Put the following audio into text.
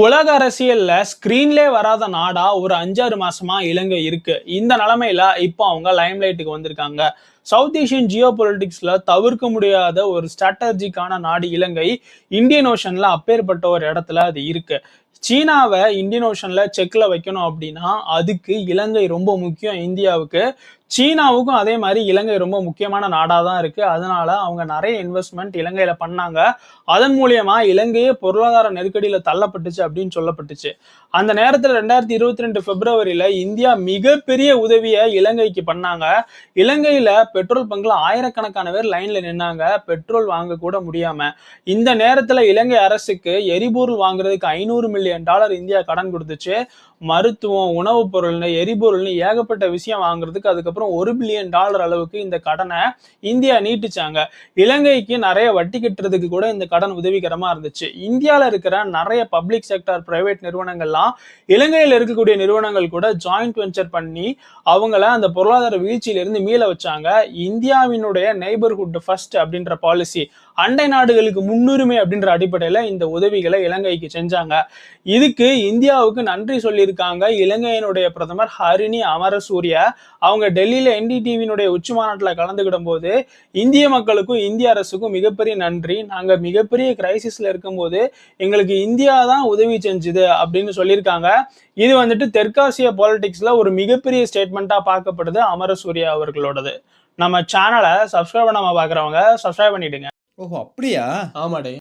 உலக அரசியல்ல ஸ்கிரீன்லே வராத நாடா ஒரு அஞ்சாறு மாசமா இலங்கை இருக்கு. இந்த நிலைமையில இப்போ அவங்க லைம்லைட்டுக்கு வந்திருக்காங்க. சவுத் ஏஷியன் ஜியோ பொலிட்டிக்ஸில் தவிர்க்க முடியாத ஒரு ஸ்ட்ராட்டஜிக்கான நாடு இலங்கை. இந்தியன் ஓஷனில் அப்பேற்பட்ட ஒரு இடத்துல அது இருக்கு. சீனாவை இந்தியன் ஓஷனில் செக்கில் வைக்கணும் அப்படின்னா அதுக்கு இலங்கை ரொம்ப முக்கியம் இந்தியாவுக்கு. சீனாவுக்கும் அதே மாதிரி இலங்கை ரொம்ப முக்கியமான நாடாக தான் இருக்குது அதனால அவங்க நிறைய இன்வெஸ்ட்மெண்ட் இலங்கையில் பண்ணாங்க. அதன் மூலியமா இலங்கையே பொருளாதார நெருக்கடியில் தள்ளப்பட்டுச்சு அப்படின்னு சொல்லப்பட்டுச்சு. அந்த நேரத்தில் ரெண்டாயிரத்தி இருபத்தி ரெண்டு பிப்ரவரியில் இந்தியா மிகப்பெரிய உதவியை இலங்கைக்கு பண்ணாங்க. இலங்கையில் பெட்ரோல் பங்க்ல ஆயிரக்கணக்கான பேர் லைன்ல நின்னாங்க. பெட்ரோல் வாங்க கூட முடியாம. இந்த நேரத்துல இலங்கை அரசுக்கு எரிபொருள் வாங்குறதுக்கு ஐநூறு மில்லியன் டாலர் இந்தியா கடன் கொடுத்துச்சு. மருத்துவம் உணவுப் பொருள்னு எரிபொருள்னு ஏகப்பட்ட விஷயம் வாங்குறதுக்கு அதுக்கப்புறம் ஒரு பில்லியன் டாலர் அளவுக்கு இந்த கடனை இந்தியா நீட்டிச்சாங்க. இலங்கைக்கு நிறைய வட்டி கட்டுறதுக்கு கூட இந்த கடன் உதவிகரமா இருந்துச்சு. இந்தியாவில் இருக்கிற நிறைய பப்ளிக் செக்டார் பிரைவேட் நிறுவனங்கள்லாம் இலங்கையில் இருக்கக்கூடிய நிறுவனங்கள் கூட ஜாயிண்ட் வெஞ்சர் பண்ணி அவங்கள அந்த பொருளாதார வீழ்ச்சியிலிருந்து மீள வச்சாங்க. இந்தியாவினுடைய நெய்பர்ஹுட் ஃபர்ஸ்ட் அப்படின்ற பாலிசி அண்டை நாடுகளுக்கு முன்னுரிமை அப்படின்ற அடிப்படையில் இந்த உதவிகளை இலங்கைக்கு செஞ்சாங்க. இதுக்கு இந்தியாவுக்கு நன்றி சொல்லியிருக்காங்க இலங்கையினுடைய பிரதமர் ஹரிணி அமரசூரிய அவங்க டெல்லியில என்டிடிவியினுடைய உச்சி மாநாட்டில் கலந்துக்கிடும் போது இந்திய மக்களுக்கும் இந்திய அரசுக்கும் மிகப்பெரிய நன்றி. நாங்க மிகப்பெரிய கிரைசிஸ்ல இருக்கும்போது எங்களுக்கு இந்தியா தான் உதவி செஞ்சுது அப்படின்னு சொல்லியிருக்காங்க. இது வந்துட்டு தெற்காசிய பாலிடிக்ஸ்ல ஒரு மிகப்பெரிய ஸ்டேட்மெண்ட்டா பார்க்கப்படுது அமரசூர்யா அவர்களோடது. நம்ம சேனலை சப்ஸ்கிரைப் பண்ணாம பாக்குறவங்க சப்ஸ்கிரைப் பண்ணிடுங்க. ஓஹோ அப்படியா? ஆமாடே.